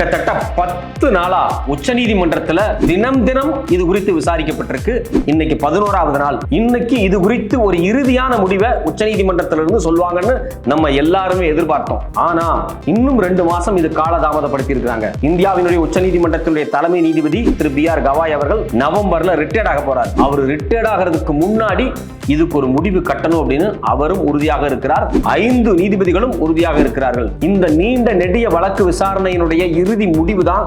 கிட்டத்தட்ட பத்து நாளா உச்சநீதிமன்றத்துல தினம் தினம் இது குறித்து விசாரிக்கப்பட்டிருக்கு. இன்னைக்கு பதினோராவது நாள். இன்னைக்கு இது குறித்து ஒரு இறுதியான முடிவை உச்சநீதிமன்றத்துல இருந்து சொல்லுவாங்கன்னு நம்ம எல்லாருமே எதிர்பார்த்தோம். ஆனா இன்னும் ரெண்டு மாசம் இது காலதாமதப்படுத்தி இருக்காங்க இந்தியாவினுடைய உச்சநீதிமன்றத்தினுடைய தலைமை நீதிபதி திரு பி ஆர் கவாய் அவர்கள் நவம்பர்ல ரிட்டையர்ட் ஆக போறார். அவர் ரிட்டையர்ட் ஆகிறதுக்கு முன்னாடி இதுக்கு ஒரு முடிவு கட்டணும் அப்படின்னு அவரும் உறுதியாக இருக்கிறார். ஐந்து நீதிபதிகளும் உறுதியாக இருக்கிறார்கள். இந்த நீண்ட நெடிய வழக்கு விசாரணையினுடைய இறுதி முடிவு தான்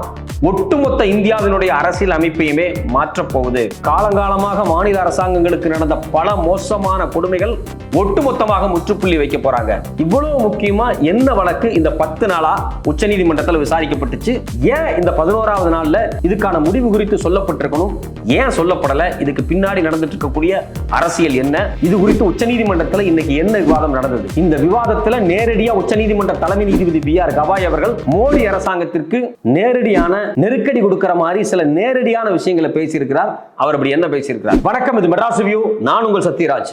ஒட்டுமொத்த இந்தியாவினுடைய அரசியல் அமைப்பையுமே மாற்றப் போகுது. காலங்காலமாக மாநில அரசாங்கங்களுக்கு நடந்த பல மோசமான கொடுமைகள் ஒட்டுமொத்தமாக முற்றுப்புள்ளி வைக்க போறாங்க. இவ்வளவு முக்கியமா என்ன வழக்கு இந்த பத்து நாளா உச்சநீதிமன்றத்தில் விசாரிக்கப்பட்டுச்சு? ஏன் இந்த பதினோராவது நாள்ல இதுக்கான முடிவு குறித்து சொல்லப்பட்டிருக்கணும்? ஏன் சொல்லப்படல? இதுக்கு பின்னாடி நடந்துட்டு இருக்கக்கூடிய அரசியல் என்ன? என்ன? இது குறித்து உச்சநீதிமன்றத்தில் இன்னைக்கு என்ன விவாதம் நடந்தது? இந்த விவாதத்தில் நேரடியாக உச்சநீதிமன்ற தலைமை நீதிபதி பி ஆர் கவாய் அவர்கள் மோடி அரசாங்கத்திற்கு நேரடியான நெருக்கடி கொடுக்கிற மாதிரி சில நேரடியான விஷயங்களை பேசியிருக்கிறார். அவர் அப்படி என்ன பேசியிருக்கிறார்? வணக்கம் இது மெட்ராஸ் வியூ. நான் உங்கள் சத்யராஜ்.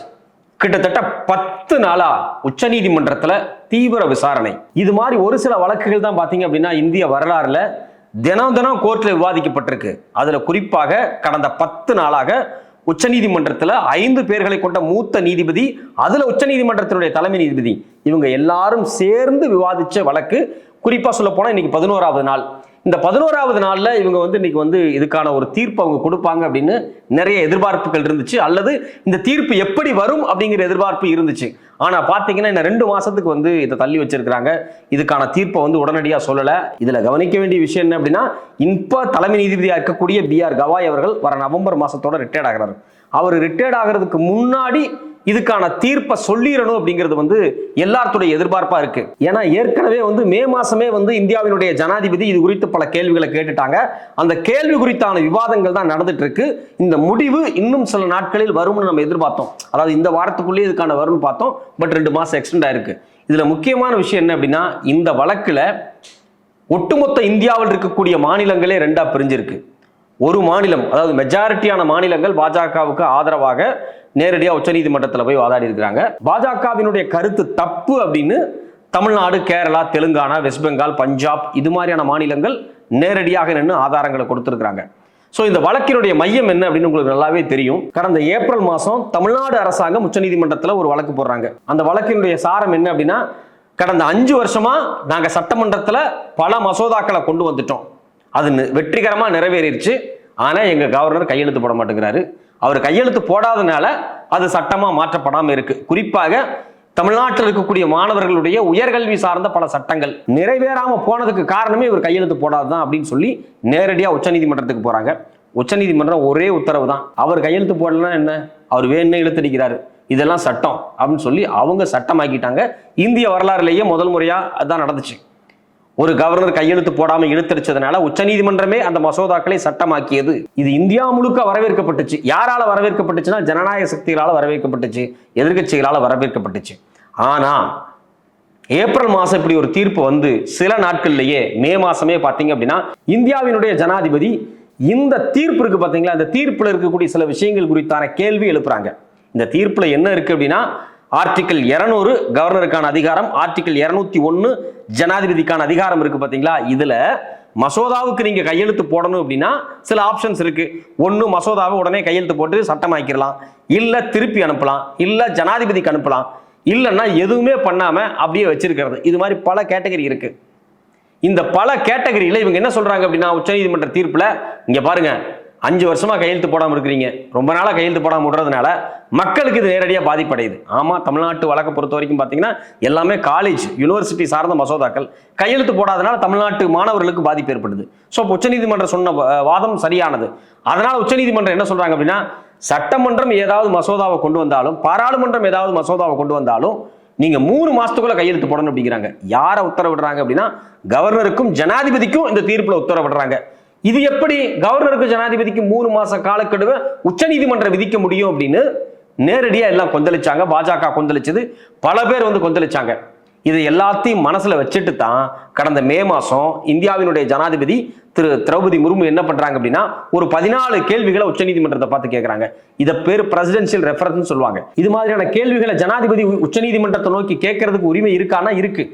கிட்டத்தட்ட பத்து நாளா உச்சநீதிமன்றத்துல தீவிர விசாரணை. இது மாதிரி ஒரு சில வழக்குகள் தான் பாத்தீங்க அப்படின்னா இந்திய வரலாறுல தினம் தினம் கோர்ட்ல விவாதிக்கப்பட்டிருக்கு. அதுல குறிப்பாக கடந்த பத்து நாளாக உச்சநீதிமன்றத்தில் ஐந்து பேர்களை கொண்ட மூத்த நீதிபதி அதில் உச்சநீதிமன்றத்தினுடைய தலைமை நீதிபதி. இவங்க எல்லாரும் சேர்ந்து விவாதித்த வழக்கு. குறிப்பாக சொல்ல போனால் இன்னைக்கு பதினோராவது நாள். இந்த பதினோராவது நாளில் இவங்க வந்து இன்னைக்கு வந்து இதுக்கான ஒரு தீர்ப்பு அவங்க கொடுப்பாங்க அப்படின்னு நிறைய எதிர்பார்ப்புகள் இருந்துச்சு. அல்லது இந்த தீர்ப்பு எப்படி வரும் அப்படிங்கிற எதிர்பார்ப்பு இருந்துச்சு. ஆனால் பார்த்தீங்கன்னா இந்த ரெண்டு மாதத்துக்கு வந்து இதை தள்ளி வச்சிருக்கிறாங்க. இதுக்கான தீர்ப்பை வந்து உடனடியாக சொல்லலை. இதில் கவனிக்க வேண்டிய விஷயம் என்ன அப்படின்னா இப்போ தலைமை நீதிபதியாக இருக்கக்கூடிய பி ஆர் கவாய் அவர்கள் வர நவம்பர் மாதத்தோட ரிட்டையர்ட் ஆகிறார். அவர் ரிட்டையர்ட் ஆகிறதுக்கு முன்னாடி இதுக்கான தீர்ப்பை சொல்லிடணும் அப்படிங்கிறது வந்து எல்லாத்துடைய எதிர்பார்ப்பா இருக்கு. ஏன்னா ஏற்கனவே வந்து மே மாசமே வந்து இந்தியாவினுடைய ஜனாதிபதி இது குறித்து பல கேள்விகளை கேட்டுட்டாங்க. அந்த கேள்வி குறித்தான விவாதங்கள் தான் நடந்துட்டு இருக்கு. இந்த முடிவு இன்னும் சில நாட்களில் வரும்னு நம்ம எதிர்பார்த்தோம். அதாவது இந்த வாரத்துக்குள்ளேயே இதுக்கான வரும்னு பார்த்தோம். பட் ரெண்டு மாசம் எக்ஸ்டெண்ட் ஆயிருக்கு. இதுல முக்கியமான விஷயம் என்ன அப்படின்னா இந்த வழக்குல ஒட்டுமொத்த இந்தியாவில் இருக்கக்கூடிய மாநிலங்களே ரெண்டா பிரிஞ்சிருக்கு. ஒரு மாநிலம் அதாவது மெஜாரிட்டியான மாநிலங்கள் பாஜகவுக்கு ஆதரவாக நேரடியாக உச்சநீதிமன்றத்தில் போய் வாதாடி இருக்கிறாங்க. பாஜகவினுடைய கருத்து தப்பு அப்படின்னு தமிழ்நாடு கேரளா தெலுங்கானா வெஸ்ட் பெங்கால் பஞ்சாப் இது மாதிரியான மாநிலங்கள் நேரடியாக நின்று ஆதாரங்களை கொடுத்துருக்குறாங்க. ஸோ இந்த வழக்கினுடைய மையம் என்ன அப்படின்னு உங்களுக்கு நல்லாவே தெரியும். கடந்த ஏப்ரல் மாதம் தமிழ்நாடு அரசாங்கம் உச்சநீதிமன்றத்தில் ஒரு வழக்கு போடுறாங்க. அந்த வழக்கினுடைய சாரம் என்ன அப்படின்னா கடந்த அஞ்சு வருஷமா நாங்கள் சட்டமன்றத்தில் பல மசோதாக்களை கொண்டு வந்துட்டோம். அது வெற்றிகரமாக நிறைவேறிடுச்சு ஆனால் எங்கள் கவர்னர் கையெழுத்து போட மாட்டேங்கிறாரு. அவர் கையெழுத்து போடாதனால அது சட்டமாக மாற்றப்படாமல் இருக்கு. குறிப்பாக தமிழ்நாட்டில் இருக்கக்கூடிய மாணவர்களுடைய உயர்கல்வி சார்ந்த பல சட்டங்கள் நிறைவேறாமல் போனதுக்கு காரணமே இவர் கையெழுத்து போடாததான் அப்படின்னு சொல்லி நேரடியாக உச்சநீதிமன்றத்துக்கு போறாங்க. உச்சநீதிமன்றம் ஒரே உத்தரவு தான். அவர் கையெழுத்து போடலன்னா என்ன? அவர் வேணும்னே இழுத்தடிக்கிறாரு. இதெல்லாம் சட்டம் அப்படின்னு சொல்லி அவங்க சட்டமாக்கிட்டாங்க. இந்திய வரலாறுலேயே முதல் முறையாக அதான் நடந்துச்சு. ஒரு கவர்னர் கையெழுத்து போடாமல் இழுத்தடிச்சதுனால உச்சநீதிமன்றமே அந்த மசோதாக்களை சட்டமாக்கியது. இது இந்தியா முழுக்க வரவேற்கப்பட்டுச்சு. யாரால வரவேற்கப்பட்டுச்சுன்னா ஜனநாயக சக்திகளால் வரவேற்கப்பட்டுச்சு. எதிர்கட்சிகளால் வரவேற்கப்பட்டுச்சு. ஆனா ஏப்ரல் மாசம் இப்படி ஒரு தீர்ப்பு வந்து சில நாட்கள்லயே மே மாசமே பாத்தீங்க அப்படின்னா இந்தியாவினுடைய ஜனாதிபதி இந்த தீர்ப்பு இருக்கு பாத்தீங்களா இந்த தீர்ப்புல இருக்கக்கூடிய சில விஷயங்கள் குறித்தான கேள்வி எழுப்புறாங்க. இந்த தீர்ப்புல என்ன இருக்கு அப்படின்னா ஆர்டிகிள் 200 கவர்னருக்கான அதிகாரம் ஆர்டிகிள் 201 ஒன்று ஜனாதிபதிக்கான அதிகாரம் இருக்கு பார்த்தீங்களா இதுல மசோதாவுக்கு நீங்க கையெழுத்து போடணும் அப்படின்னா சில ஆப்ஷன்ஸ் இருக்கு. ஒன்னு மசோதாவை உடனே கையெழுத்து போட்டு சட்டமாக்கிடலாம் இல்ல திருப்பி அனுப்பலாம். இல்ல ஜனாதிபதிக்கு அனுப்பலாம். இல்லைன்னா எதுவுமே பண்ணாம அப்படியே வச்சிருக்கிறது. இது மாதிரி பல கேட்டகரி இருக்கு. இந்த பல கேட்டகரியில இவங்க என்ன சொல்றாங்க அப்படின்னா உச்சநீதிமன்ற தீர்ப்புல இங்க பாருங்க அஞ்சு வருஷமா கையெழுத்து போடாமல் இருக்கிறீங்க. ரொம்ப நாளாக கையெழுத்து போடாம விடுறதுனால மக்களுக்கு இது நேரடியாக பாதிப்படையுது. ஆமாம் தமிழ்நாட்டு வழக்கை பொறுத்த வரைக்கும் பார்த்தீங்கன்னா எல்லாமே காலேஜ் யூனிவர்சிட்டி சார்ந்த மசோதாக்கள் கையெழுத்து போடாதனால தமிழ்நாட்டு மாணவர்களுக்கு பாதிப்பு ஏற்படுது. ஸோ உச்சநீதிமன்றம் சொன்ன வாதம் சரியானது. அதனால் உச்சநீதிமன்றம் என்ன சொல்கிறாங்க அப்படின்னா சட்டமன்றம் ஏதாவது மசோதாவை கொண்டு வந்தாலும் பாராளுமன்றம் ஏதாவது மசோதாவை கொண்டு வந்தாலும் நீங்க மூணு மாசத்துக்குள்ள கையெழுத்து போடணும் அப்படிங்கிறாங்க. யாரை உத்தரவிடுறாங்க அப்படின்னா கவர்னருக்கும் ஜனாதிபதிக்கும் இந்த தீர்ப்புல உத்தரவிடுறாங்க. இது எப்படி கவர்னருக்கு ஜனாதிபதிக்கு மூணு மாச காலக்கெடுவை உச்சநீதிமன்றம் விதிக்க முடியும் அப்படின்னு நேரடியா எல்லாம் கொந்தளிச்சாங்க. பாஜக கொந்தளிச்சது. பல பேர் வந்து கொந்தளிச்சாங்க. இது எல்லாத்தையும் மனசுல வச்சுட்டு தான் கடந்த மே மாசம் இந்தியாவினுடைய ஜனாதிபதி திரு திரௌபதி முர்மு என்ன பண்றாங்க அப்படின்னா ஒரு பதினாலு கேள்விகளை உச்சநீதிமன்றத்தை பார்த்து கேட்கறாங்க இதை பேர் பிரசிடென்சியல் ரெஃபரன்ஸ் சொல்லுவாங்க. இது மாதிரியான கேள்விகளை ஜனாதிபதி உச்சநீதிமன்றத்தை நோக்கி கேட்கறதுக்கு உரிமை இருக்கானா இருக்கு.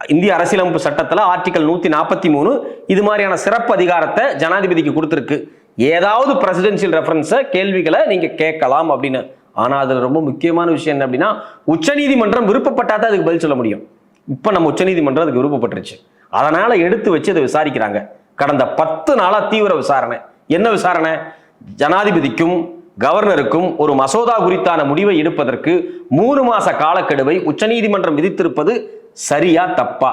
இந்திய அரசியலமைப்பு சட்டத்தில் ஆர்டிகல் நூத்தி நாற்பத்தி மூணு இது மாதிரியான சிறப்பு அதிகாரத்தை ஜனாதிபதிக்கு கொடுத்துருக்கு. ஏதாவது பிரசிடென்சியல் ரெஃபரன்ஸை கேள்விகளை நீங்க கேட்கலாம் அப்படின்னு. ஆனால் அதில் ரொம்ப முக்கியமான விஷயம் என்ன அப்படின்னா உச்சநீதிமன்றம் விருப்பப்பட்டாதான் அதுக்கு பதில் சொல்ல முடியும். இப்போ நம்ம உச்சநீதிமன்றம் அதுக்கு விருப்பப்பட்டுருச்சு. அதனால எடுத்து வச்சு அதை விசாரிக்கிறாங்க. கடந்த பத்து நாளாக தீவிர விசாரணை. என்ன விசாரணை? ஜனாதிபதிக்கும் கவர்னருக்கும் ஒரு மசோதா குறித்தான முடிவை எடுப்பதற்கு மூணு மாச காலக்கெடுவை உச்சநீதிமன்றம் விதித்திருப்பது சரியா தப்பா?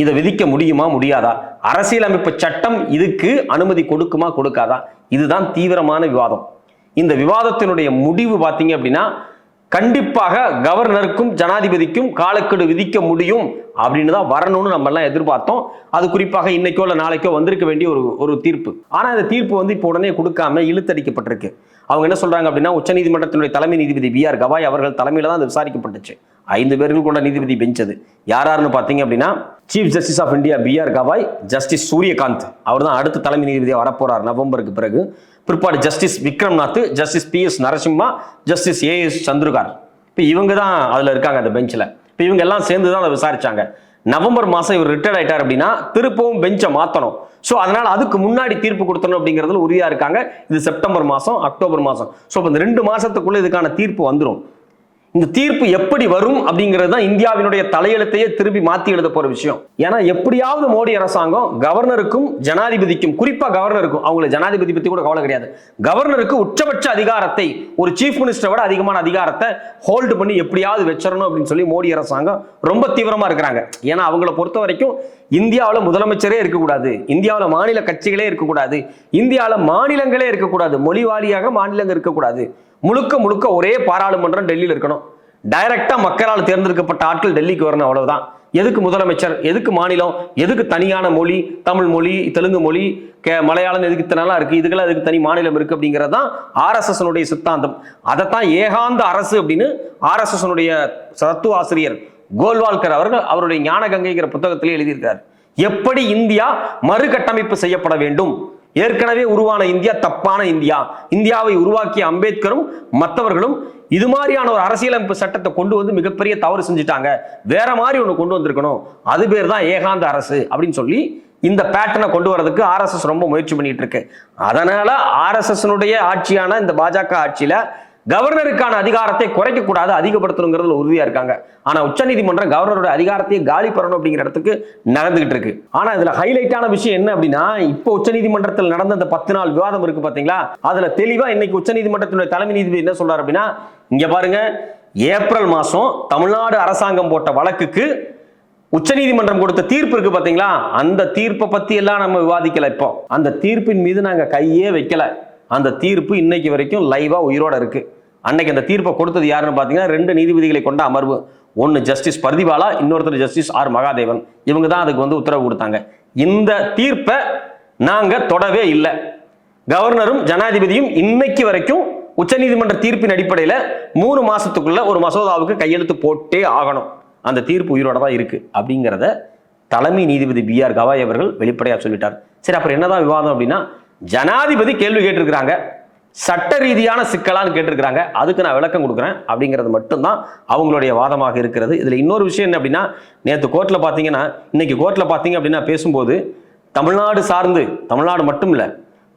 இதை விதிக்க முடியுமா முடியாதா? அரசியலமைப்பு சட்டம் இதுக்கு அனுமதி கொடுக்குமா கொடுக்காதா? இதுதான் தீவிரமான விவாதம். இந்த விவாதத்தினுடைய முடிவு பார்த்தீங்க அப்படின்னா கண்டிப்பாக கவர்னருக்கும் ஜனாதிபதிக்கும் காலக்கெடு விதிக்க முடியும் அப்படின்னு தான் வரணும்னு நம்ம எல்லாம் எதிர்பார்த்தோம். அது குறிப்பாக இன்னைக்கோ இல்லை நாளைக்கோ வந்திருக்க வேண்டிய ஒரு ஒரு தீர்ப்பு. ஆனால் இந்த தீர்ப்பு வந்து இப்போ உடனே கொடுக்காம இழுத்தடிக்கப்பட்டிருக்கு. அவங்க என்ன சொல்றாங்க அப்படின்னா உச்சநீதிமன்றத்தினுடைய தலைமை நீதிபதி பி ஆர் கவாய் அவர்கள் தலைமையில் தான் அது விசாரிக்கப்பட்டுச்சு. ஐந்து பேர்கள் கொண்ட நீதிபதி பெஞ்ச் அது யார் யாருன்னு பார்த்தீங்க அப்படின்னா chief justice of India B R Gavai justice Surya Kant அவர் தான் அடுத்த தலைமை நீதிபதியாக வரப்போறார் நவம்பருக்கு பிறகு. பிற்பாடு justice Vikram Nath justice P S Narasimha justice A S Chandurkar. இப்போ இவங்க தான் அதில் இருக்காங்க அந்த பெஞ்சில். இப்போ இவங்க எல்லாம் சேர்ந்து தான் அதை விசாரிச்சாங்க. நவம்பர் மாதம் இவர் ரிட்டையர்ட் ஆயிட்டார் அப்படின்னா திருப்பவும் பெஞ்சை மாற்றணும் ஸோ அதனால் அதுக்கு முன்னாடி தீர்ப்பு கொடுத்தணும் அப்படிங்கிறதுல உறுதியாக இருக்காங்க. இது செப்டம்பர் மாதம் அக்டோபர் மாதம் ஸோ இந்த ரெண்டு மாதத்துக்குள்ளே இதுக்கான தீர்ப்பு வந்துடும் இந்த தீர்ப்பு எப்படி வரும் அப்படிங்கிறது தான் இந்தியாவினுடைய தலையெழுத்தையே திருப்பி மாற்றி எழுத போகிற விஷயம். ஏன்னா எப்படியாவது மோடி அரசாங்கம் கவர்னருக்கும் ஜனாதிபதிக்கும் குறிப்பாக கவர்னருக்கும் அவங்களுக்கு ஜனாதிபதி பற்றி கூட கவலை கிடையாது. கவர்னருக்கு உச்சபட்ச அதிகாரத்தை ஒரு சீஃப் மினிஸ்டரை விட அதிகமான அதிகாரத்தை ஹோல்டு பண்ணி எப்படியாவது வச்சிடணும் அப்படின்னு சொல்லி மோடி அரசாங்கம் ரொம்ப தீவிரமாக இருக்கிறாங்க. ஏன்னா அவங்கள பொறுத்த வரைக்கும் இந்தியாவில் முதலமைச்சரே இருக்கக்கூடாது. இந்தியாவில் மாநில கட்சிகளே இருக்கக்கூடாது. இந்தியாவில் மாநிலங்களே இருக்கக்கூடாது. மொழி வாரியாக மாநிலங்கள் இருக்கக்கூடாது. முழுக்க முழுக்க ஒரே பாராளுமன்றம் டெல்லியில் இருக்கணும். டைரக்டா மக்களால் தேர்ந்தெடுக்கப்பட்ட ஆட்கள் டெல்லிக்கு வரணும் அவ்வளவுதான். எதுக்கு முதலமைச்சர்? எதுக்கு மாநிலம்? எதுக்கு தனியான மொழி? தமிழ் மொழி? தெலுங்கு மொழி? கே மலையாளம் எதுக்கு இத்தனைலாம் இருக்கு? இதுக்கெல்லாம் எதுக்கு தனி மாநிலம் இருக்கு அப்படிங்கிறது தான் ஆர்எஸ்எஸ்னுடைய சித்தாந்தம். அதைத்தான் ஏகாந்த அரசு அப்படின்னு ஆர்எஸ்எஸ்னுடைய தத்துவ ஆசிரியர் கோல்வால்கர் அவர்கள் அவருடைய ஞான கங்கைங்கிற புத்தகத்திலே எழுதியிருக்கார் எப்படி இந்தியா மறுகட்டமைப்பு செய்யப்பட வேண்டும்? ஏற்கனவே உருவான இந்தியா தப்பான இந்தியா. இந்தியாவை உருவாக்கிய அம்பேத்கரும் மற்றவர்களும் இது மாதிரியான ஒரு அரசியலமைப்பு சட்டத்தை கொண்டு வந்து மிகப்பெரிய தவறு செஞ்சுட்டாங்க. வேற மாதிரி ஒன்று கொண்டு வந்திருக்கணும். அது பேர் தான் ஏகாந்த அரசு அப்படின்னு சொல்லி இந்த பேட்டர்னை கொண்டு வரதுக்கு ஆர்எஸ்எஸ் ரொம்ப முயற்சி பண்ணிட்டு இருக்கு. அதனால ஆர்எஸ்எஸ்னுடைய ஆட்சியான இந்த பாஜக ஆட்சியில கவர்னருக்கான அதிகாரத்தை குறைக்க கூடாது அதிகப்படுத்தணுங்கிறதுல உறுதியா இருக்காங்க. ஆனா உச்சநீதிமன்றம் கவர்னரோட அதிகாரத்தையே காலி பெறணும் அப்படிங்கிற இடத்துக்கு நடந்துகிட்டு இருக்கு. ஆனா இதுல ஹைலைட்டான விஷயம் என்ன அப்படின்னா இப்போ உச்சநீதிமன்றத்தில் நடந்த அந்த பத்து நாள் விவாதம் இருக்கு பாத்தீங்களா? அதுல தெளிவா இன்னைக்கு உச்சநீதிமன்றத்தினுடைய தலைமை நீதிபதி என்ன சொல்றாரு அப்படின்னா இங்க பாருங்க ஏப்ரல் மாசம் தமிழ்நாடு அரசாங்கம் போட்ட வழக்குக்கு உச்சநீதிமன்றம் கொடுத்த தீர்ப்பு இருக்கு பாத்தீங்களா? அந்த தீர்ப்பை பத்தி எல்லாம் நம்ம விவாதிக்கல இப்போ. அந்த தீர்ப்பின் மீது நாங்க கையே வைக்கல. அந்த தீர்ப்பு இன்னைக்கு வரைக்கும் லைவா உயிரோட இருக்கு. அன்னைக்கு அந்த தீர்ப்பை கொடுத்தது யாருன்னு பார்த்தீங்கன்னா ரெண்டு நீதிபதிகளை கொண்ட அமர்வு. ஒன்று ஜஸ்டிஸ் பர்திபாலா இன்னொருத்தர் ஜஸ்டிஸ் ஆர் மகாதேவன். இவங்க தான் அதுக்கு வந்து உத்தரவு கொடுத்தாங்க. இந்த தீர்ப்பை நாங்கள் தொடவே இல்லை. கவர்னரும் ஜனாதிபதியும் இன்னைக்கு வரைக்கும் உச்சநீதிமன்ற தீர்ப்பின் அடிப்படையில் மூணு மாதத்துக்குள்ள ஒரு மசோதாவுக்கு கையெழுத்து போட்டே ஆகணும். அந்த தீர்ப்பு உயிரோட தான் இருக்கு அப்படிங்கிறத தலைமை நீதிபதி பி ஆர் கவாய் அவர்கள் வெளிப்படையாக சொல்லிட்டார். சரி அப்புறம் என்னதான் விவாதம் அப்படின்னா ஜனாதிபதி கேள்வி கேட்டிருக்கிறாங்க. சட்ட ரீதியான சிக்கலான்னு கேட்டிருக்கிறாங்க. அதுக்கு நான் விளக்கம் கொடுக்குறேன். அப்படிங்கிறது மட்டும்தான் அவங்களுடைய வாதமாக இருக்கிறது. இதில் இன்னொரு விஷயம் என்ன அப்படின்னா நேற்று கோர்ட்டில் பார்த்தீங்கன்னா இன்னைக்கு கோர்ட்டில் பார்த்தீங்க அப்படின்னா பேசும்போது தமிழ்நாடு சார்ந்து தமிழ்நாடு மட்டும் இல்லை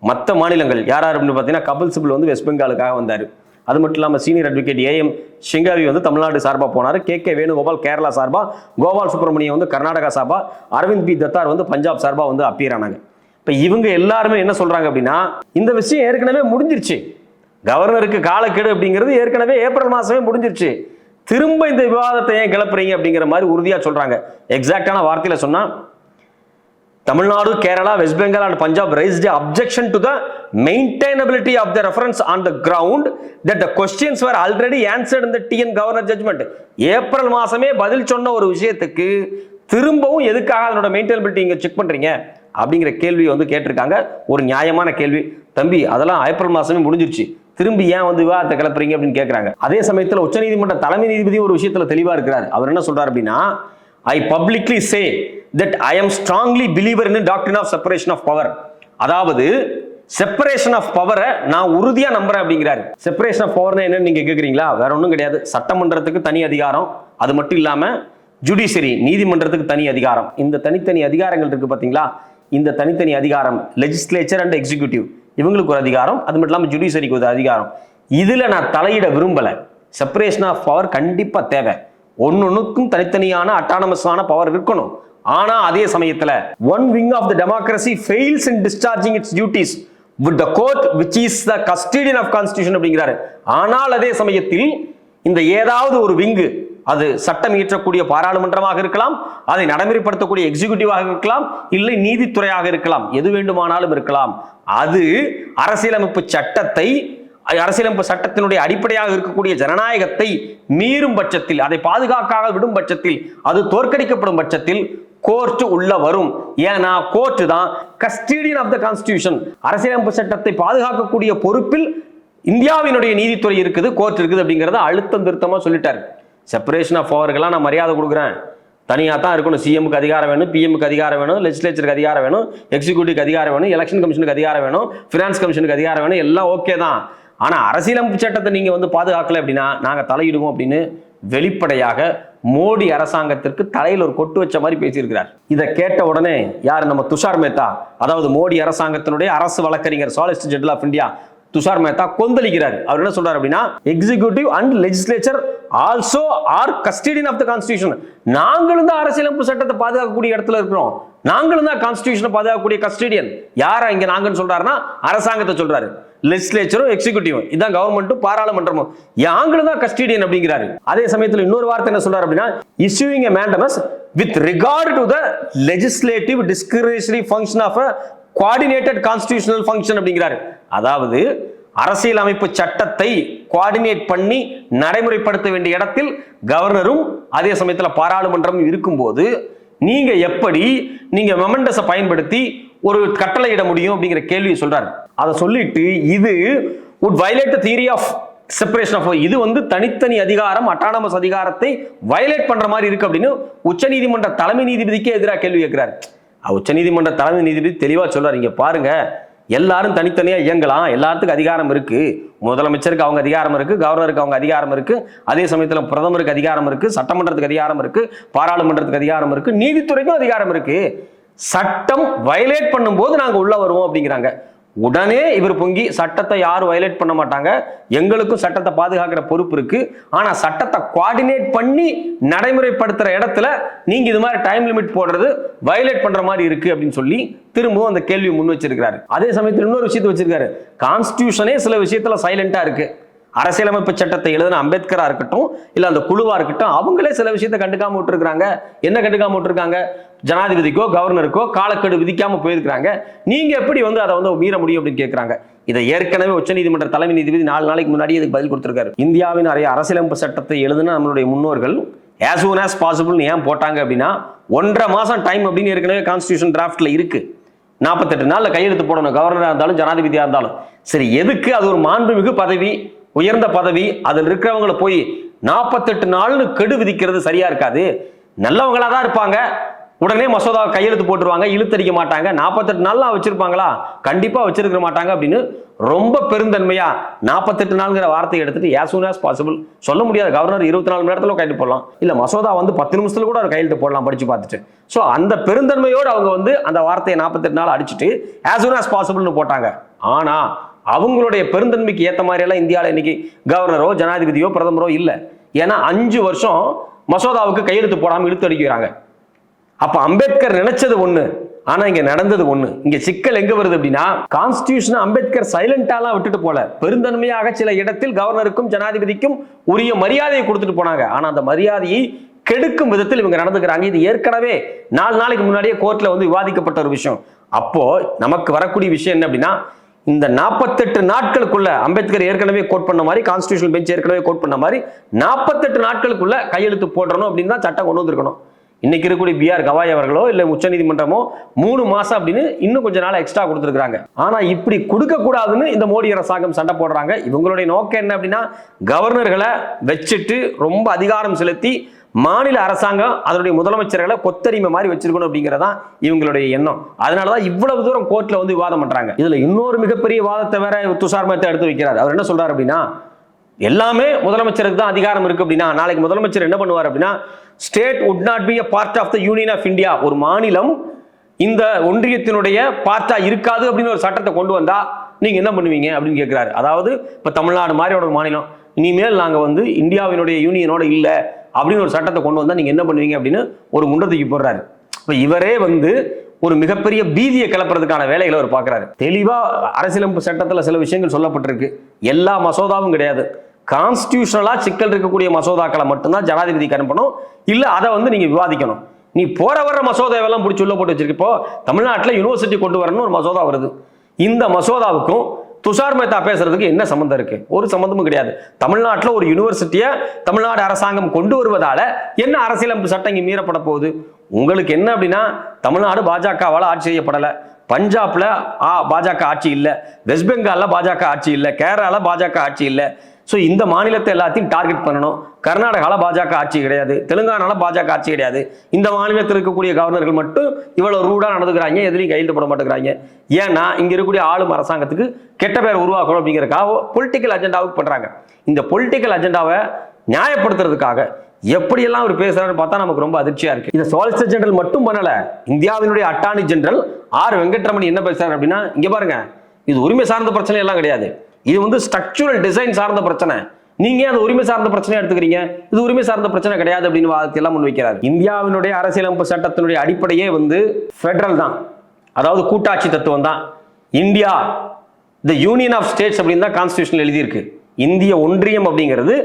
மற்ற மாநிலங்கள் யார் யார் அப்படின்னு பார்த்தீங்கன்னா கபில் சிபில் வந்து வெஸ்ட் பெங்காலுக்காக வந்தார். அது மட்டும் இல்லாமல் சீனியர் அட்வொகேட் ஏஎம் சிங்காவி வந்து தமிழ்நாடு சார்பாக போனார். கே கே வேணுகோபால் கேரளா சார்பாக கோபால் சுப்பிரமணியம் வந்து கர்நாடகா சார்பாக அரவிந்த் பி தத்தார் வந்து பஞ்சாப் சார்பாக வந்து அப்பியர் ஆனாங்க. இப்போ இவங்க எல்லாருமே என்ன சொல்கிறாங்க அப்படின்னா இந்த விஷயம் ஏற்கனவே முடிஞ்சிருச்சு. கவர்னருக்கு காலக்கெடு அப்படிங்கிறது ஏற்கனவே ஏப்ரல் மாதமே முடிஞ்சிருச்சு. திரும்ப இந்த விவாதத்தை ஏன் கிளப்புறீங்க அப்படிங்கிற மாதிரி உறுதியாக சொல்கிறாங்க எக்ஸாக்டான வார்த்தையில் சொன்னால் Tamil Nadu Kerala West Bengal and Punjab raised objection to the maintainability of the reference on the ground that the questions were already answered இந்த டிஎன் கவர்னர் governor ஏப்ரல் மாதமே பதில் சொன்ன ஒரு விஷயத்துக்கு திரும்பவும் எதுக்காக அதனோட மெயின்டைனபிலிட்டி இங்கே செக் பண்ணுறீங்க அப்படிங்கிற கேள்வி வந்து கேட்டிருக்காங்க. ஒரு நியாயமான கேள்வி. தம்பி அதெல்லாம் ஏப்ரல் மாதமே முடிஞ்சிருச்சு. திரும்பி ஏன் வந்து விவாதத்தை கிளப்புறீங்க அப்படின்னு கேட்குறாங்க அதே சமயத்தில் உச்சநீதிமன்ற தலைமை நீதிபதி ஒரு விஷயத்தில் தெளிவாக இருக்கிறார். அவர் என்ன சொல்கிறார் அப்படின்னா I publicly say that I am strongly believer in doctor of separation of power அதாவது செப்பரேஷன் ஆஃப் பவரை நான் உறுதியாக நம்புறேன் அப்படிங்கிறாரு. செப்பரேஷன் ஆஃப் பவர்னா என்னன்னு நீங்க கேட்குறீங்களா வேற ஒன்றும் கிடையாது. சட்டமன்றத்துக்கு தனி அதிகாரம். அது மட்டும் இல்லாமல் ஜுடிஷரி நீதிமன்றத்துக்கு தனி அதிகாரம். இந்த தனித்தனி அதிகாரங்கள் இருக்கு பார்த்தீங்களா இந்த தனித்தனி அதிகாரம் லெஜிஸ்லேச்சர் அண்ட் எக்ஸிக்யூட்டிவ் இவங்களுக்கு ஒரு அதிகாரம் அது மட்டும் இல்லாமல் ஜுடிஷரிக்கு ஒரு அதிகாரம். இதில் நான் தலையிட விரும்பலை. செப்பரேஷன் ஆஃப் பவர் கண்டிப்பாக தேவை. ஒன்னொன்னுக்கும் தனித்தனியான அட்டானமஸான பவர் இருக்கணும். ஆனால் அதே சமயத்தில் one wing of the democracy fails in discharging its duties with the court which is the custodian of constitution அப்படிங்கிறாரு. ஆனால் அதே சமயத்தில் இந்த ஏதாவது ஒரு விங்கு அது சட்டம் இயற்றக்கூடிய பாராளுமன்றமாக இருக்கலாம் அதை நடைமுறைப்படுத்தக்கூடிய எக்ஸிகியூட்டிவாக இருக்கலாம் இல்லை நீதித்துறையாக இருக்கலாம் எது வேண்டுமானாலும் இருக்கலாம். அது அரசியலமைப்பு சட்டத்தை அரசியலமைப்பு சட்டத்தினுடைய அடிப்படையாக இருக்கக்கூடிய ஜனநாயகத்தை மீறும் பட்சத்தில் அதை பாதுகாக்காக விடும் பட்சத்தில் அது தோற்கடிக்கப்படும் பட்சத்தில் கோர்ட் உள்ள வரும். ஏன்னா கோர்ட் தான் கஸ்டீடியன் ஆஃப் த கான்ஸ்டியூஷன் அரசியலமைப்பு சட்டத்தை பாதுகாக்கக்கூடிய பொறுப்பில் இந்தியாவினுடைய நீதித்துறை இருக்குது கோர்ட் இருக்குது அப்படிங்கிறத அழுத்தம் திருத்தமா சொல்லிட்டாரு. செப்பரேஷன் ஆஃப் பவருக்கெல்லாம் நான் மரியாதை கொடுக்குறேன். தனியாக தான் இருக்கணும். சிஎம்க்கு அதிகாரம் வேணும் பிஎம்க்கு அதிகாரம் வேணும் லெஜிஸ்லேச்சருக்கு அதிகாரம் வேணும் எக்ஸிக்யூட்டிவ் அதிகாரம் வேணும் எலெக்ஷன் கமிஷனுக்கு அதிகாரம் வேணும் ஃபினான்ஸ் கமிஷனுக்கு அதிகாரம் வேணும் எல்லாம் ஓகே தான். ஆனால் அரசியலமைப்பு சட்டத்தை நீங்கள் வந்து பாதுகாக்கல அப்படின்னா நாங்கள் தலையிடுவோம் அப்படின்னு வெளிப்படையாக மோடி அரசாங்கத்திற்கு தலையில் ஒரு கொட்டு வச்ச மாதிரி பேசியிருக்கிறார். இதை கேட்ட உடனே யார் நம்ம துஷார் மேத்தா? அதாவது மோடி அரசாங்கத்தினுடைய அரசு வழக்கறிஞர் solicitor general of India Tushar Mehta கொந்தளிக்கிறார். அவர் என்ன சொல்றாரு அப்படின்னா executive and legislature also are custodian of the constitution நாங்களும் தான் அரசியலமைப்பு சட்டத்தை பாதுகாக்கக்கூடிய இடத்துல இருக்கிறோம். நாங்களும் தான் கான்ஸ்டியூஷனை பாதுகாக்கக்கூடிய கஸ்டடியன் யாரா இங்க நாங்கன்னு சொல்றாருன்னா அரசாங்கத்தை சொல்றாரு. லெஜிஸ்லேச்சரும் எக்ஸிகூட்டிவும் இதான் கவர்மெண்ட்டும் பாராளுமன்றமும் யாங்களும் தான் கஸ்டடியன் அப்படிங்கிறாரு. அதே சமயத்தில் இன்னொரு வார்த்தை என்ன சொல்றாரு அப்படின்னா issuing a mandamus with regard to the legislative discretionary function of a coordinated constitutional function அப்படிங்கிறாரு. அதாவது அரசியல் அமைப்பு சட்டத்தை குவாடினேட் பண்ணி நடைமுறைப்படுத்த வேண்டிய இடத்தில் கவர்னரும் அதே சமயத்தில் பாராளுமன்றமும் இருக்கும்போது நீங்க எப்படி நீங்க மெமண்டஸை பயன்படுத்தி ஒரு கட்டளையிட முடியும் அப்படிங்கிற கேள்வியை சொல்றாரு. அதை சொல்லிட்டு இது would violate theory of separation of இது வந்து தனித்தனி அதிகாரம் அட்டானமஸ் அதிகாரத்தை வயலேட் பண்ற மாதிரி இருக்கு அப்படின்னு உச்சநீதிமன்ற தலைமை நீதிபதிக்கே எதிராக கேள்வி கேட்கிறார் உச்சநீதிமன்ற தலைமை நீதிபதி தெளிவாக சொல்றாரு. இங்க பாருங்க எல்லாரும் தனித்தனியாக இயங்கலாம். எல்லாத்துக்கும் அதிகாரம் இருக்கு. முதலமைச்சருக்கு அவங்க அதிகாரம் இருக்கு கவர்னருக்கு அவங்க அதிகாரம் இருக்கு. அதே சமயத்தில் பிரதமருக்கு அதிகாரம் இருக்கு சட்டமன்றத்துக்கு அதிகாரம் இருக்கு பாராளுமன்றத்துக்கு அதிகாரம் இருக்கு நீதித்துறைக்கும் அதிகாரம் இருக்கு. சட்டம் வயலேட் பண்ணும்போது நாங்கள் உள்ளே வருவோம் அப்படிங்கிறாங்க. உடனே இவர் பொங்கி சட்டத்தை யாரும் வயலேட் பண்ண மாட்டாங்க. எங்களுக்கும் சட்டத்தை பாதுகாக்கிற பொறுப்பு இருக்கு. ஆனா சட்டத்தை குவாடினேட் பண்ணி நடைமுறைப்படுத்துற இடத்துல நீங்க இது மாதிரி டைம் லிமிட் போடுறது வயலேட் பண்ற மாதிரி இருக்கு அப்படின்னு சொல்லி திரும்பவும் அந்த கேள்வி முன் வச்சிருக்காரு அதே சமயத்தில் இன்னொரு விஷயத்தை வச்சிருக்காரு. கான்ஸ்டியூஷனே சில விஷயத்துல சைலண்டா இருக்கு. அரசியலமைப்பு சட்டத்தை எழுதின அம்பேத்கரா இருக்கட்டும் இல்ல அந்த குழுவா இருக்கட்டும் அவங்களே சில விஷயத்தை கண்டுக்காம விட்டுருக்காங்க என்ன கண்டுக்காம விட்டுருக்காங்க? ஜனாதிபதிக்கோ கவர்னருக்கோ காலக்கெடு விதிக்காம போயிருக்கிறாங்க. நீங்க எப்படி வந்து அதை வந்து மீற முடியும் அப்படின்னு கேட்கறாங்க இதை ஏற்கனவே உச்சநீதிமன்ற தலைமை நீதிபதி நாலு நாளைக்கு முன்னாடி இதுக்கு பதில் கொடுத்திருக்காரு. இந்தியாவின் நிறைய அரசியலமைப்பு சட்டத்தை எழுதின நம்மளுடைய முன்னோர்கள் ஆஸ் soon ஆஸ் பாசிபிள்னு ஏன் போட்டாங்க அப்படின்னா ஒன்றரை மாசம் டைம் அப்படின்னு ஏற்கனவே கான்ஸ்டியூஷன் டிராஃப்ட்ல இருக்கு. நாற்பத்தெட்டு நாளில் கையெழுத்து போடணும். கவர்னராக இருந்தாலும் ஜனாதிபதியாக இருந்தாலும். சரி எதுக்கு? அது ஒரு மாண்புமிகு பதவி. உயர்ந்த பதவி அதில் இருக்கிறவங்கள போய் நாற்பத்தெட்டு நாள்னு கெடு விதிக்கிறது சரியா இருக்காது. நல்லவங்களா தான் இருப்பாங்க. உடனே மசோதா கையெழுத்து போட்டுருவாங்க இழுத்தடிக்க மாட்டாங்க. நாற்பத்தெட்டு நாள்லாம் வச்சிருப்பாங்களா? கண்டிப்பாக வச்சிருக்க மாட்டாங்க அப்படின்னு ரொம்ப பெருந்தன்மையா நாற்பத்தெட்டு நாளுங்கிற வார்த்தையை எடுத்துட்டு as சூன் ஆஸ் பாசிபிள் சொல்ல முடியாது. கவர்னர் இருபத்தி நாலு மணி நேரத்துல கையெழுத்து போடலாம். இல்லை மசோதா வந்து பத்து நிமிஷத்தில் கூட ஒரு கையெழுத்து போடலாம் படிச்சு பார்த்துட்டு. ஸோ அந்த பெருந்தன்மையோடு அவங்க வந்து அந்த வார்த்தையை நாற்பத்தெட்டு நாள் அடிச்சுட்டு as சூன் ஆஸ் பாசிபிள்னு போட்டாங்க. ஆனா அவங்களுடைய பெருந்தன்மைக்கு ஏற்ற மாதிரியெல்லாம் இந்தியாவில் இன்னைக்கு கவர்னரோ ஜனாதிபதியோ பிரதமரோ இல்லை. ஏன்னா அஞ்சு வருஷம் மசோதாவுக்கு கையெழுத்து போடாமல் இழுத்து அடிக்கிறாங்க. அப்போ அம்பேத்கர் நினைச்சது ஒன்று ஆனா இங்க நடந்தது ஒண்ணு. இங்க சிக்கல் எங்க வருது அப்படின்னா கான்ஸ்டியூஷன் அம்பேத்கர் சைலண்டாலாம் விட்டுட்டு போல. பெருந்தன்மையாக சில இடத்தில் கவர்னருக்கும் ஜனாதிபதிக்கும் உரிய மரியாதையை கொடுத்துட்டு போனாங்க. ஆனா அந்த மரியாதையை கெடுக்கும் விதத்தில் இவங்க நடந்துக்கிறாங்க. இது ஏற்கனவே நாலு நாளைக்கு முன்னாடியே கோர்ட்ல வந்து விவாதிக்கப்பட்ட ஒரு விஷயம். அப்போ நமக்கு வரக்கூடிய விஷயம் என்ன அப்படின்னா இந்த நாற்பத்தெட்டு நாட்களுக்குள்ள அம்பேத்கர் ஏற்கனவே கோட் பண்ண மாதிரி கான்ஸ்டியூஷன் பெஞ்ச் ஏற்கனவே கோட் பண்ண மாதிரி நாற்பத்தெட்டு நாட்களுக்குள்ள கையெழுத்து போடணும் அப்படின்னு தான் சட்டம் கொண்டு வந்திருக்கணும். இன்னைக்கு இருக்கக்கூடிய பிஆர் கவாய் அவர்களோ இல்லை உச்சநீதிமன்றமோ மூணு மாசம் அப்படின்னு இன்னும் கொஞ்ச நாள் எக்ஸ்ட்ரா கொடுத்துருக்காங்க ஆனா இப்படி கொடுக்க கூடாதுன்னு இந்த மோடி அரசாங்கம் சண்டை போடுறாங்க. இவங்களுடைய நோக்கம் என்ன அப்படின்னா கவர்னர்களை வச்சுட்டு ரொம்ப அதிகாரம் செலுத்தி மாநில அரசாங்கம் அதனுடைய முதலமைச்சர்களை கொத்தரிமை மாதிரி வச்சிருக்கணும் அப்படிங்கிறதான் இவங்களுடைய எண்ணம். அதனாலதான் இவ்வளவு தூரம் கோர்ட்ல வந்து விவாதம் பண்றாங்க. இதுல இன்னொரு மிகப்பெரிய வாதத்தை வேற துஷார் மேத்தா எடுத்து வைக்கிறார். அவர் என்ன சொல்றாரு அப்படின்னா எல்லாமே முதலமைச்சருக்கு தான் அதிகாரம் இருக்கு அப்படின்னா நாளைக்கு முதலமைச்சர் என்ன பண்ணுவார் அப்படின்னா state would not be a part of the Union of India ஒரு மாநிலம் இந்த ஒன்றியத்தினுடைய பார்ட்டா இருக்காது அப்படின்னு ஒரு சட்டத்தை கொண்டு வந்தா நீங்க என்ன பண்ணுவீங்க அப்படின்னு கேட்கிறாரு அதாவது இப்ப தமிழ்நாடு மாதிரி ஒரு மாநிலம். இனிமேல் நாங்க வந்து இந்தியாவினுடைய யூனியனோட இல்லை. அப்படின்னு ஒரு சட்டத்தை கொண்டு வந்தால் நீங்கள் என்ன பண்ணுவீங்க அப்படின்னு ஒரு முண்டத்துக்கு போடுறாரு. இப்போ இவரே வந்து ஒரு மிகப்பெரிய பீதியை கிளப்புறதுக்கான வேலைகளை அவர் பார்க்குறாரு. தெளிவாக அரசியலமைப்பு சட்டத்தில் சில விஷயங்கள் சொல்லப்பட்டிருக்கு. எல்லா மசோதாவும் கிடையாது. கான்ஸ்டியூஷனலாக சிக்கல் இருக்கக்கூடிய மசோதாக்களை மட்டும்தான் ஜனாதிபதிக்கு அனுப்பணும். இல்லை அதை வந்து நீங்கள் விவாதிக்கணும். நீ போற வர்ற மசோதாவெல்லாம் பிடிச்சி உள்ள போட்டு வச்சிருக்கப்போ தமிழ்நாட்டில் யூனிவர்சிட்டி கொண்டு வரணும்னு ஒரு மசோதா வருது. இந்த மசோதாவுக்கும் துஷார் மேத்தா பேசுறதுக்கு என்ன சம்மந்தம் இருக்கு? ஒரு சம்மந்தமும் கிடையாது. தமிழ்நாட்டில் ஒரு யூனிவர்சிட்டியை தமிழ்நாடு அரசாங்கம் கொண்டு வருவதால என்ன அரசியலமைப்பு சட்டம் இங்கே மீறப்பட போகுது? உங்களுக்கு என்ன அப்படின்னா தமிழ்நாடு பாஜகவால் ஆட்சி செய்யப்படலை. பஞ்சாப்ல பாஜக ஆட்சி இல்லை. வெஸ்ட் பெங்கால்ல பாஜக ஆட்சி இல்லை. கேரளாவில் பாஜக ஆட்சி இல்லை. ஸோ இந்த மாநிலத்தை எல்லாத்தையும் டார்கெட் பண்ணணும். கர்நாடகாவில் பாஜக ஆட்சி கிடையாது. தெலுங்கானால பாஜக ஆட்சி கிடையாது. இந்த மாநிலத்தில் இருக்கக்கூடிய கவர்னர்கள் மட்டும் இவ்வளோ ரூடாக நடந்துக்கிறாங்க எதுலையும் கையெழுத்து போட மாட்டேங்கிறாங்க. ஏன்னா இங்கே இருக்கக்கூடிய ஆளும் அரசாங்கத்துக்கு கெட்ட பேர் உருவாக்கணும் அப்படிங்கிறக்காக பொலிட்டிக்கல் அஜெண்டாவுக்கு பண்ணுறாங்க இந்த பொலிட்டிக்கல் அஜெண்டாவை நியாயப்படுத்துறதுக்காக எப்படியெல்லாம் அவர் பேசுறாருன்னு பார்த்தா நமக்கு ரொம்ப அதிர்ச்சியா இருக்கு. இந்த சாலிசிட்டர் ஜெனரல் மட்டும் பண்ணல. இந்தியாவினுடைய அட்டார்னி ஜெனரல் ஆர் வெங்கட்ரமணி என்ன பேசுறாரு அப்படின்னா இங்க பாருங்க. இது உரிமை சார்ந்த பிரச்சனை எல்லாம் கிடையாது. இது வந்து ஸ்ட்ரக்சுரல் டிசைன் சார்ந்த பிரச்சனை. நீங்க அது உரிமை சார்ந்த பிரச்சனை எடுத்துக்கிறீங்க? இது உரிமை சார்ந்த பிரச்சனை கிடையாது அப்படின்னு வாதத்தை எல்லாம் முன்வைக்கிறார். இந்தியாவினுடைய அரசியலமைப்பு சட்டத்தினுடைய அடிப்படையே வந்து ஃபெடரல் தான். அதாவது கூட்டாட்சி தத்துவம் தான். India the Union of States அப்படின்னு தான் கான்ஸ்டியூஷன் எழுதியிருக்கு. இந்திய ஒன்றியம் அப்படிங்கிறது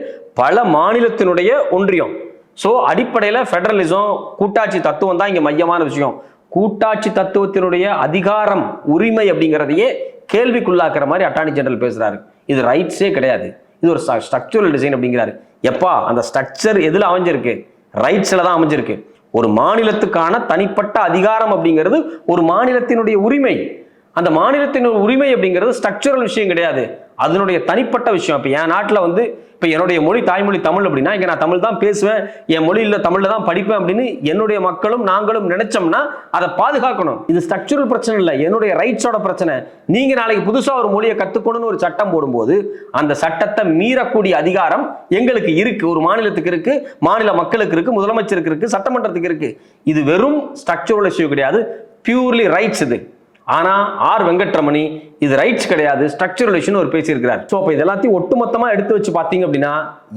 பல மாநிலத்தினுடைய ஒன்றியம். ஸோ அடிப்படையில் ஃபெடரலிசம் கூட்டாட்சி தத்துவம் தான் இங்கே மையமான விஷயம். கூட்டாட்சி தத்துவத்தினுடைய அதிகாரம் உரிமை அப்படிங்கிறதையே கேள்விக்குள்ளாக்குற மாதிரி அட்டார்னி ஜெனரல் பேசுறாரு. இது ரைட்ஸே கிடையாது. இது ஒரு ஸ்ட்ரக்சரல் டிசைன் அப்படிங்கிறாரு. எப்பா அந்த ஸ்ட்ரக்சர் எதுல அமைஞ்சிருக்கு? ரைட்ஸ்ல தான் அமைஞ்சிருக்கு. ஒரு மாநிலத்துக்கான தனிப்பட்ட அதிகாரம் அப்படிங்கிறது ஒரு மாநிலத்தினுடைய உரிமை. அந்த மாநிலத்தின் உரிமை அப்படிங்கிறது ஸ்ட்ரக்சரல் விஷயம் கிடையாது. அதனுடைய தனிப்பட்ட விஷயம். இப்போ என் நாட்டில் வந்து இப்போ என்னுடைய மொழி தாய்மொழி தமிழ் அப்படின்னா இங்கே நான் தமிழ் தான் பேசுவேன். என் மொழியில் தமிழில் தான் படிப்பேன் அப்படின்னு என்னுடைய மக்களும் நாங்களும் நினைச்சோம்னா அதை பாதுகாக்கணும். இது ஸ்ட்ரக்சரல் பிரச்சனை இல்லை. என்னுடைய ரைட்ஸோட பிரச்சனை. நீங்கள் நாளைக்கு புதுசாக ஒரு மொழியை கற்றுக்கணும்னு ஒரு சட்டம் போடும்போது அந்த சட்டத்தை மீறக்கூடிய அதிகாரம் எங்களுக்கு இருக்குது ஒரு மாநிலத்துக்கு இருக்குது மாநில மக்களுக்கு இருக்குது முதலமைச்சருக்கு இருக்குது சட்டமன்றத்துக்கு இருக்குது இது வெறும் ஸ்ட்ரக்சரல் இஷ்யூ கிடையாது. பியூர்லி ரைட்ஸ் இது. ஆனா ஆர் வெங்கட்ரமணி இது ரைட்ஸ் கிடையாது ஸ்ட்ரக்சரல் இஷ்யூன்னு ஒரு பேசியிருக்கிறார். ஸோ அப்போ இதெல்லாத்தையும் ஒட்டுமொத்தமாக எடுத்து வச்சு பார்த்தீங்க அப்படின்னா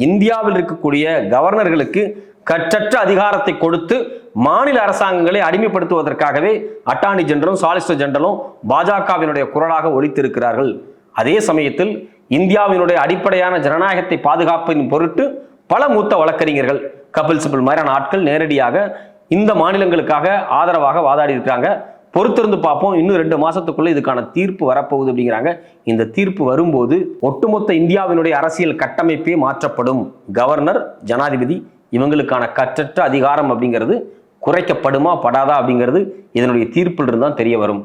இந்தியாவில் இருக்கக்கூடிய கவர்னர்களுக்கு கற்றற்ற அதிகாரத்தை கொடுத்து மாநில அரசாங்கங்களை அடிமைப்படுத்துவதற்காகவே அட்டார்னி ஜெனரலும் சாலிசிட்டர் ஜெனரலும் பாஜகவினுடைய குரலாக ஒழித்திருக்கிறார்கள் அதே சமயத்தில் இந்தியாவினுடைய அடிப்படையான ஜனநாயகத்தை பாதுகாப்பின் பொருட்டு பல மூத்த வழக்கறிஞர்கள் கபில் சிபில் மாதிரியான ஆட்கள் நேரடியாக இந்த மாநிலங்களுக்காக ஆதரவாக வாதாடி இருக்காங்க பொறுத்திருந்து பார்ப்போம். இன்னும் ரெண்டு மாசத்துக்குள்ள இதுக்கான தீர்ப்பு வரப்போகுது அப்படிங்கிறாங்க. இந்த தீர்ப்பு வரும்போது ஒட்டுமொத்த இந்தியாவினுடைய அரசியல் கட்டமைப்பே மாற்றப்படும். கவர்னர் ஜனாதிபதி இவங்களுக்கான கற்றற்ற அதிகாரம் அப்படிங்கிறது குறைக்கப்படுமா படாதா அப்படிங்கிறது இதனுடைய தீர்ப்பில் இருந்தால் தான் தெரிய வரும்.